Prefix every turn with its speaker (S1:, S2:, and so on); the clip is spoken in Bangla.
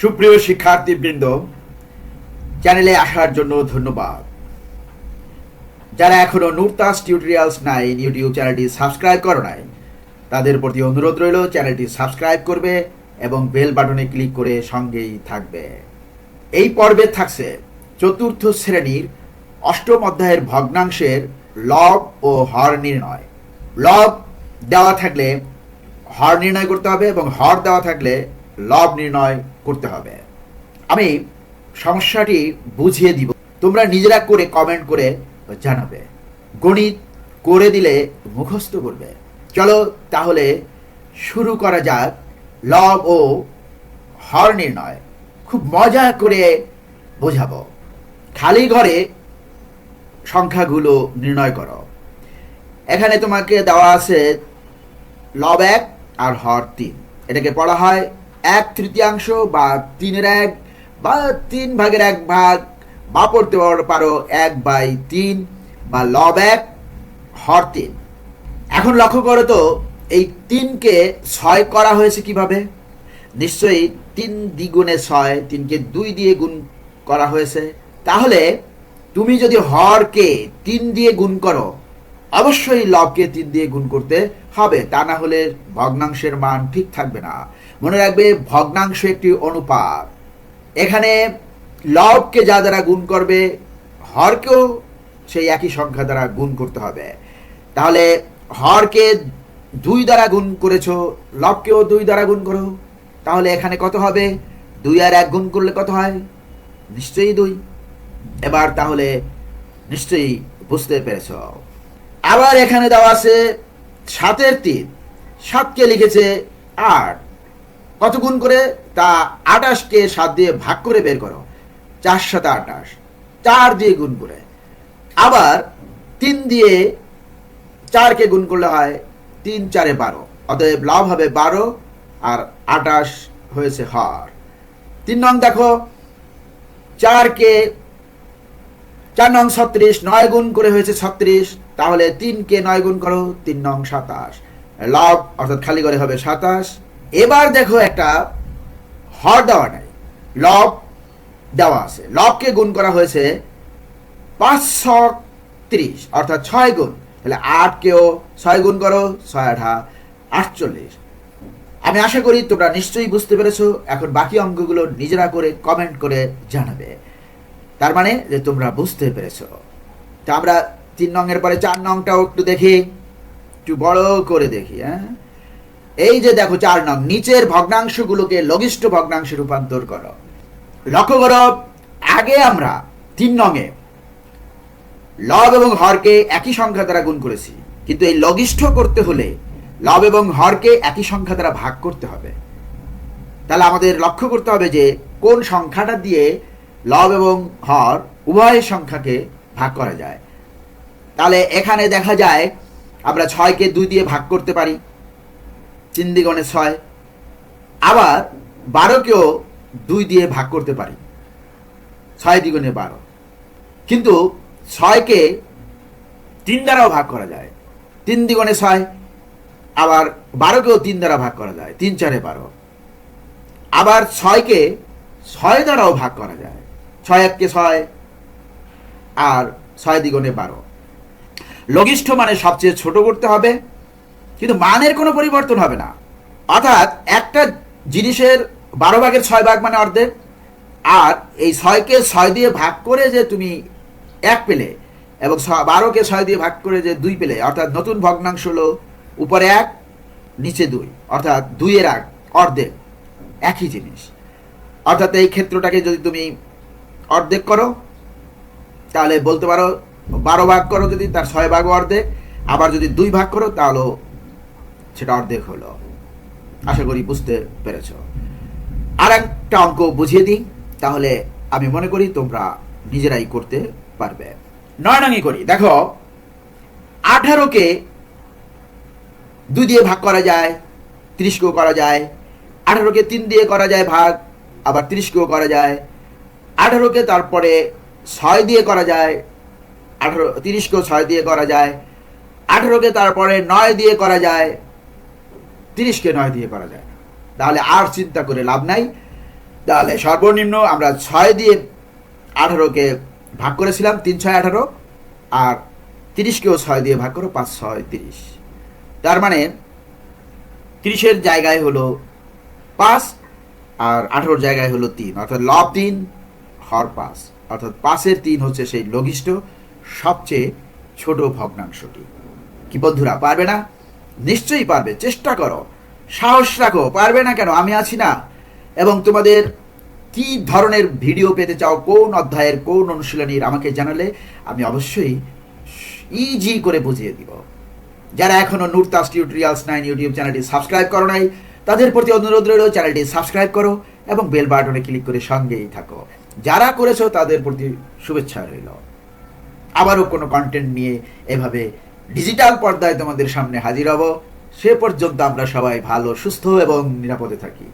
S1: সুপ্রিয় শিক্ষার্থীবৃন্দ চ্যানেলে আসার জন্য ধন্যবাদ। যারা এখনও নুরতাস টিউটোরিয়ালস নাইন ইউটিউব চ্যানেলটি সাবস্ক্রাইব করো নাই, তাদের প্রতি অনুরোধ রইল চ্যানেলটি সাবস্ক্রাইব করবে এবং বেল বাটনে ক্লিক করে সঙ্গেই থাকবে। এই পর্বে থাকছে চতুর্থ শ্রেণির অষ্টম অধ্যায়ের ভগ্নাংশের লব ও হর নির্ণয়। লব দেওয়া থাকলে হর নির্ণয় করতে হবে এবং হর দেওয়া থাকলে লব নির্ণয় করতে হবে। আমি সমস্যাটি বুঝিয়ে দিব। তোমরা নিজেরা করে কমেন্ট করে জানাবে। গণিত করে দিলে মুখস্থ করবে। চলো তাহলে শুরু করা যাক। লব ও হর নির্ণয়। খুব মজা করে বোঝাবো। খালি ঘরে সংখ্যাগুলো নির্ণয় করো। এখানে তোমাকে দেওয়া আছে লব এক আর হর তিন। এটাকে পড়া হয় এক তৃতীয়াংশ বা তিনের এক বা তিন ভাগের এক ভাগ বা পড়তে পারো এক বাই তিন বা লব এক হর তিন। এখন লক্ষ্য করো তো, এই তিনকে ছয় করা হয়েছে কীভাবে? নিশ্চয়ই তিন দ্বিগুণে ছয়, তিনকে দুই দিয়ে গুণ করা হয়েছে। তাহলে তুমি যদি হরকে তিন দিয়ে গুণ করো, অবশ্যই লবকে তিন দিয়ে গুণ করতে হবে। তা না হলে ভগ্নাংশের মান ঠিক থাকবে না। মনে রাখবে, ভগ্নাংশ একটি অনুপাত। এখানে লবকে যা দ্বারা গুণ করবে, হরকেও সেই একই সংখ্যা দ্বারা গুণ করতে হবে। তাহলে হরকে দুই দ্বারা গুণ করেছ, লবকেও দুই দ্বারা গুণ করো। তাহলে এখানে কত হবে? দুই আর এক গুণ করলে কত হয়? নিশ্চয়ই দুই। এবার তাহলে নিশ্চয়ই বুঝতে পেরেছ। আবার এখানে দেওয়া আছে সাতের তিন সাতকে লিখেছে আট। কত গুণ করে? তা আটাশকে সাত দিয়ে ভাগ করে বের করো। চার সাথে আটাশ। চার দিয়ে গুণ করে। আবার তিন দিয়ে চারকে গুণ করলে হয় তিন চারে বারো। অতএব লাভ হবে বারো আর আটাশ হয়েছে হর। তিন নং দেখো, চারকে চার নং ছত্রিশ, নয় গুণ করে হয়েছে ছত্রিশ। তাহলে তিনকে নয় গুণ করো, তিন নং সাতাশ। লাভ অর্থাৎ খালি করে হবে সাতাশ। এবার দেখো একটা হর দেওয়া নাই লব দেওয়া আছে। লবকে গুণ করা হয়েছে পাঁচশো ত্রিশ, অর্থাৎ ছয় গুণ। তাহলে আটকেও ছয় গুণ করো, ছয় আঠা আটচল্লিশ। আমি আশা করি তোমরা নিশ্চয়ই বুঝতে পেরেছ। এখন বাকি অঙ্কগুলো নিজেরা করে কমেন্ট করে জানাবে। তার মানে যে তোমরা বুঝতে পেরেছ। তা আমরা তিন নংয়ের পরে চার নংটাও একটু দেখি, একটু বড় করে দেখি হ্যাঁ? এই যে দেখো চার নং, নিচের ভগ্নাংশগুলোকে লঘিষ্ঠ ভগ্নাংশে রূপান্তর করো। লক্ষ্য করো, আগে আমরা তিন নংয়ে লব এবং হরকে একই সংখ্যা দ্বারা গুণ করেছি। কিন্তু এই লঘিষ্ঠ করতে হলে লব এবং হরকে একই সংখ্যা দ্বারা ভাগ করতে হবে। তাহলে আমাদের লক্ষ্য করতে হবে যে কোন সংখ্যাটা দিয়ে লব এবং হর উভয় সংখ্যাকে ভাগ করা যায়। তাহলে এখানে দেখা যায় আমরা ছয়কে দুই দিয়ে ভাগ করতে পারি। তিন দ্বিগুণে ছয়। আবার বারোকেও দুই দিয়ে ভাগ করতে পারি। ছয় দ্বিগুণে বারো। কিন্তু ছয়কে তিন দ্বারাও ভাগ করা যায়। তিন দ্বিগুণে ছয়, আবার বারোকেও তিন দ্বারা ভাগ করা যায়। তিন চারে বারো। আবার ছয়কে ছয় দ্বারাও ভাগ করা যায়। ছয় এককে ছয়, আর ছয় দ্বিগুণে বারো। লঘিষ্ঠ মানে সবচেয়ে ছোট করতে হবে। কিন্তু মানের কোনো পরিবর্তন হবে না। অর্থাৎ একটা জিনিসের বারো ভাগের ছয় ভাগ মানে অর্ধেক, আর এই ছয়কে ছয় দিয়ে ভাগ করে যে তুমি এক পেলে এবং বারোকে ছয় দিয়ে ভাগ করে যে দুই পেলে, অর্থাৎ নতুন ভগ্নাংশ হলো উপরে এক, নিচে দুই, অর্থাৎ দুইয়ের এক অর্ধেক, একই জিনিস। অর্থাৎ এই ক্ষেত্রটাকে যদি তুমি অর্ধেক করো, তাহলে বলতে পারো বারো ভাগ করো যদি, তার ছয় ভাগ অর্ধেক, আবার যদি দুই ভাগ করো, তাহলেও সেটা অর্ধেক হলো। আশা করি বুঝতে পেরেছ। আর একটা অঙ্ক বুঝিয়ে দিই, তাহলে আমি মনে করি তোমরা নিজেরাই করতে পারবে। নয় নঙ্গি করি, দেখো। আঠারোকে দুই দিয়ে ভাগ করা যায়, তিরিশকেও করা যায়। আঠারোকে তিন দিয়ে করা যায় ভাগ, আবার তিরিশকেও করা যায়। আঠারোকে তারপরে ছয় দিয়ে করা যায়, আঠারো, তিরিশকেও ছয় দিয়ে করা যায়। আঠারোকে তারপরে নয় দিয়ে করা যায় তিরিশকে নয় দিয়ে করা যায়। তাহলে আর চিন্তা করে লাভ নাই। তাহলে সর্বনিম্ন আমরা ছয় দিয়ে আঠারোকে ভাগ করেছিলাম, তিন ছয় আঠারো, আর তিরিশকেও ছয় দিয়ে ভাগ করো, পাঁচ ছয় তিরিশ। তার মানে তিরিশের জায়গায় হলো পাঁচ, আর আঠারোর জায়গায় হলো তিন। অর্থাৎ লব তিন, হর পাঁচ। অর্থাৎ পাঁচের তিন হচ্ছে সেই লঘিষ্ঠ, সবচেয়ে ছোট ভগ্নাংশটি। কি বন্ধুরা, পারবে না? নিশ্চয়ই পারবে, চেষ্টা করো। সাহস রাখো, পারবে না কেন? আমি আছি না। এবং তোমাদের কি ধরনের ভিডিও পেতে চাও, কোন অধ্যায়ের, কোন অনুশীলনীর, আমাকে জানালে আমি অবশ্যই ইজি করে বুঝিয়ে দিব। যারা এখনও নুরতাস টিউটোরিয়ালস নাইন ইউটিউব চ্যানেলটি সাবস্ক্রাইব করো নাই, তাদের প্রতি অনুরোধ রইল, চ্যানেলটি সাবস্ক্রাইব করো এবং বেল বাটনে ক্লিক করে সঙ্গেই থাকো। যারা করেছ, তাদের প্রতি শুভেচ্ছা রইল। আবারও কোনো কন্টেন্ট নিয়ে এভাবে ডিজিটাল পর্দায় তোমাদের সামনে হাজির হব। সে পর্যন্ত আমরা সবাই ভালো, সুস্থ এবং নিরাপদে থাকি।